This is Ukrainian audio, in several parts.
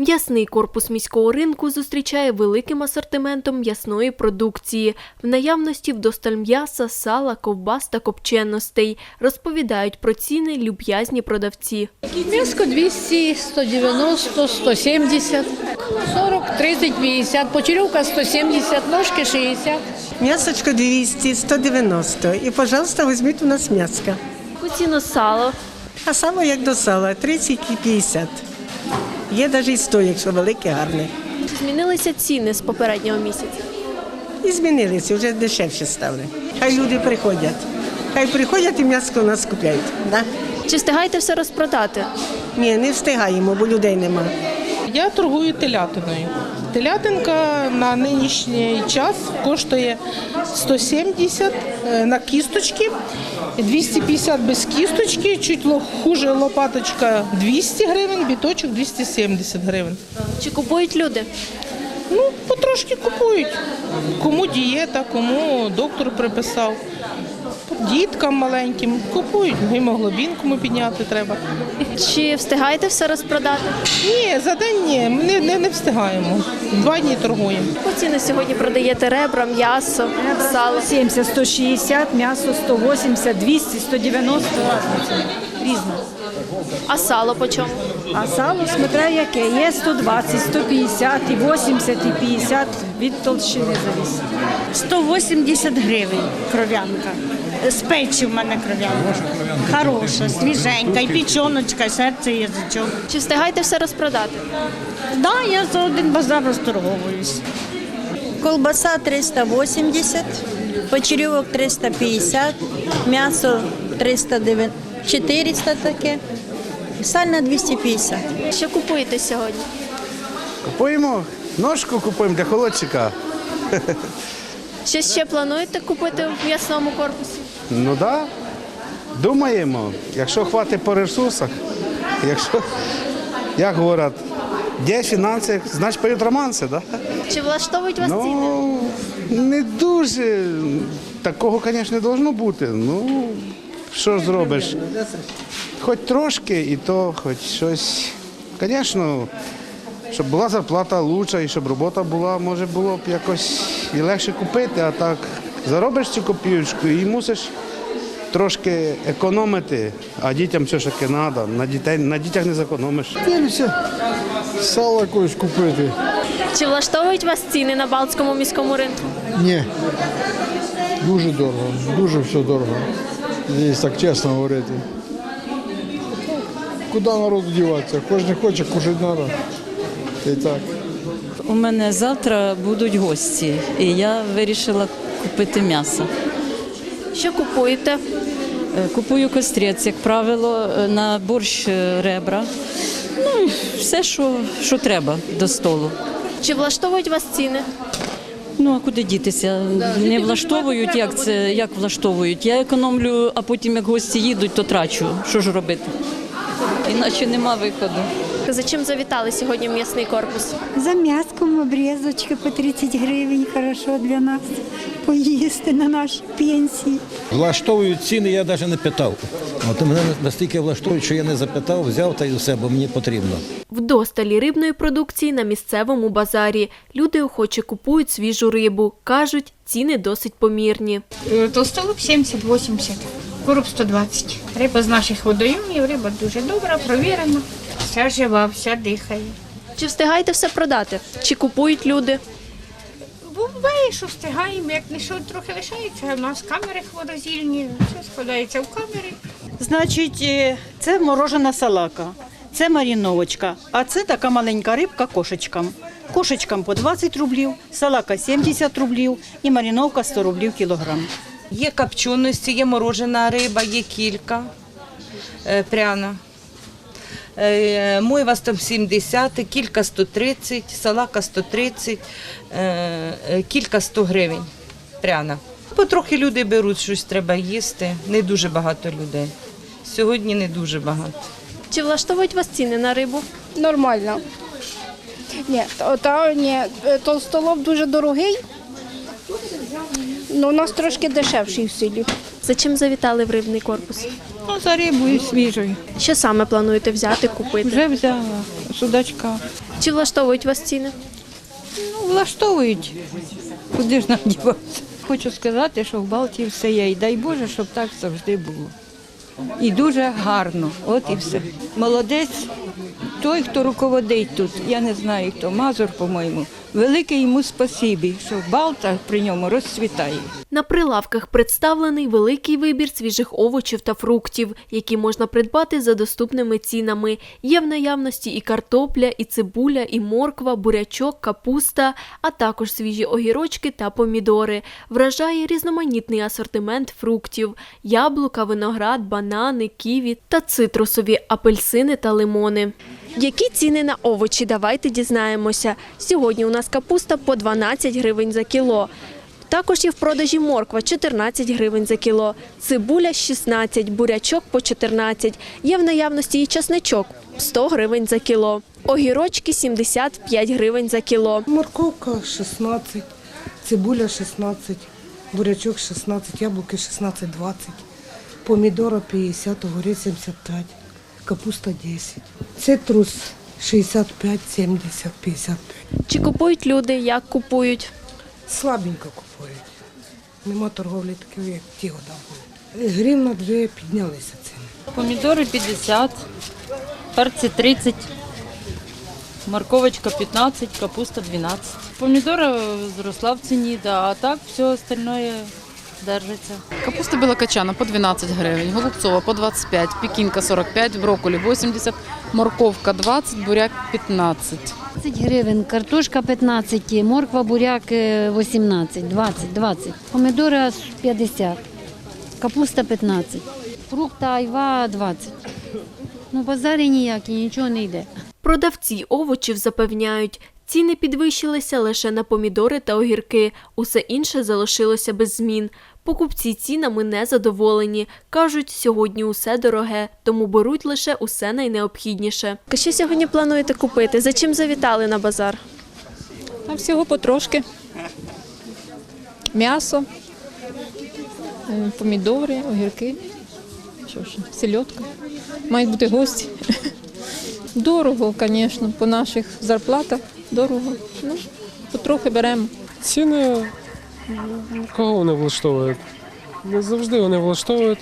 М'ясний корпус міського ринку зустрічає великим асортиментом м'ясної продукції. В наявності вдосталь м'яса, сала, ковбас та копченостей. Розповідають про ціни люб'язні продавці. М'яско 200, 190, 170, 40, 30, 50, почерівка 170, ножки 60. М'ясочко 200, 190. І, пожалуйста, візьміть у нас м'яско. Яку ціну сало? А сало як до сала 30 і 50. Є навіть і 100, якщо велике, гарне. Чи змінилися ціни з попереднього місяця? І змінилися, вже дешевше стали. Хай люди приходять. Хай приходять і м'ясо у нас купляють. Да? Чи встигаєте все розпродати? Ні, не встигаємо, бо людей нема. Я торгую телятиною. Телятинка на нинішній час коштує 170 е, на кісточки, 250 без кісточки, чуть хуже лопаточка 200 гривень, біточок 270 гривень. Чи купують люди? Ну, потрошки купують. Кому дієта, кому доктор приписав. Діткам маленьким купують, гемоглобін кому підняти треба. Чи встигаєте все розпродати? Ні, за день ні, ми не, не, не встигаємо. Два дні торгуємо. Яку ціну сьогодні продаєте ребра, м'ясо, сало? 70, 160, м'ясо 180, 200, 190. Різно. А сало по чому? А сало, смотря яке, є 120, 150, і 80, і 50, від толщини зависить. 180 гривень кров'янка. З печі в мене кров'янка. Хороша, свіженька, і пічоночка, і серце, і язичок. Чи встигаєте все розпродати? Да, я за один базар розторговуюсь. Колбаса 380, почерьовок 350, м'ясо 390, 400 таке, сальна 250. Що купуєте сьогодні? Купуємо ножку, купуємо для холодчика. Що ще плануєте купити в м'ясному корпусі? Ну так. Да. Думаємо, якщо хватить по ресурсах, якщо, як говорять, де фінанси, значить поють романси, да? Чи влаштовують вас ціни? Ну, не дуже. Такого, звісно, не повинно бути. Ну, що ж зробиш? Хоч трошки, і то, хоч щось. Звісно, щоб була зарплата лучша і щоб робота була, може було б якось і легше купити, а так заробиш цю копійочку і мусиш трошки економити, а дітям все ж таки треба. На, дітей, на дітях не зекономиш. Дивлюся, сало якось купити. Чи влаштовують вас ціни на Балтському міському ринку? Ні. Дуже дорого, дуже все дорого. Якщо так чесно говорити. Куди народу діватися? Кожен не хоче, кушати треба. Й так. У мене завтра будуть гості, і я вирішила купити м'ясо. Що купуєте? Е, Купую кострець, як правило, е, на борщ е, ребра. Ну, і все, що, що треба до столу. Чи влаштовують вас ціни? Ну а куди дітися? Не влаштовують, як це як влаштовують. Я економлю, а потім як гості їдуть, то трачу. Що ж робити? Іначе нема виходу. За чим завітали сьогодні в м'ясний корпус? За м'яском обрізочки по 30 гривень, хорошо для нас поїсти на нашій пенсії. Влаштовують ціни, я навіть не питав. От мене настільки влаштовують, що я не запитав, взяв та й все, бо мені потрібно. Вдосталі рибної продукції на місцевому базарі. Люди охоче купують свіжу рибу. Кажуть, ціни досить помірні. Толстолоб 70-80, короб 120. Риба з наших водойомів, риба дуже добра, провірена. Вся жива, вся дихає. Чи встигаєте все продати? Чи купують люди? Буває, що встигаємо, як не що трохи лишається, у нас камери хворозільні, все складається в камери. Значить, е, це морожена салака, це маріновочка, а це така маленька рибка кошечкам. Кошечкам по 20 рублів, салака 70 рублів і маріновка 100 рублів кілограм. Є копченості, є морожена риба, є кілька е, пряна. Е, Мойва 170, кілька 130, салака 130, е, е, кілька 100 гривень пряна. Потрохи люди беруть, щось треба їсти. Не дуже багато людей. Сьогодні не дуже багато. Чи влаштовують вас ціни на рибу? Нормально. Ні, то, то, ні, толстолоб дуже дорогий, але у нас трошки дешевший в селі. За чим завітали в рибний корпус? Ну, за рибою свіжою. Що саме плануєте взяти, купити? Вже взяла судачка. Чи влаштовують вас ціни? Ну, влаштовують. Куди ж нам діватися? Хочу сказати, що в Балтії все є. І дай Боже, щоб так завжди було. І дуже гарно. От і все. Молодець, той, хто руководить тут, я не знаю хто, Мазур, по-моєму. Велике йому спасибі, що Балта при ньому розцвітає. На прилавках представлений великий вибір свіжих овочів та фруктів, які можна придбати за доступними цінами. Є в наявності і картопля, і цибуля, і морква, бурячок, капуста, а також свіжі огірочки та помідори. Вражає різноманітний асортимент фруктів: яблука, виноград, банани, ківі та цитрусові, апельсини та лимони. Які ціни на овочі? Давайте дізнаємося. Сьогодні у нас капуста по 12 гривень за кіло. Також є в продажі морква 14 гривень за кіло, цибуля 16, бурячок по 14. Є в наявності і часничок 100 гривень за кіло. Огірочки 75 гривень за кіло. Морковка 16, цибуля 16, бурячок 16, яблуки 16-20, помідора 50, огурець 75, капуста 10, цитрус 65, 70, 55. Чи купують люди, як купують? Слабенько купують. Нема торговлі такої, як ті года були. Гривна дві піднялися ціни. Помідори 50, перці 30, морковочка 15, капуста 12. Помідора зросла в ціні, да, а так все остальное держиться. Капуста белокачана по 12 гривень, голубцова по 25, пекінка 45, брокколі 80, морковка 20, буряк 15. 20 гривень, картошка 15, морква, буряк е, 18, 20, 20, помідори 50, капуста 15, фрукт айва 20. Ну, базарі ніякі, нічого не йде. Продавці овочів запевняють, ціни підвищилися лише на помідори та огірки. Усе інше залишилося без змін. Покупці цінами не задоволені. Кажуть, сьогодні усе дороге, тому беруть лише усе найнеобхідніше. Що сьогодні плануєте купити? За чим завітали на базар? А всього потрошки. М'ясо, помідори, огірки. Що ж, сельодка. Мають бути гості. Дорого, звісно, по наших зарплатах дорого. Ну, потрохи беремо. Ціни кого вони влаштовують? Не завжди вони влаштовують.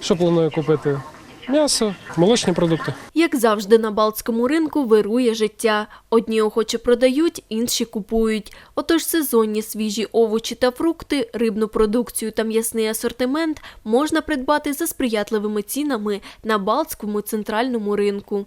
Що планую купити? М'ясо, молочні продукти. Як завжди на Балтському ринку вирує життя. Одні охоче продають, інші купують. Отож сезонні свіжі овочі та фрукти, рибну продукцію та м'ясний асортимент можна придбати за сприятливими цінами на Балтському центральному ринку.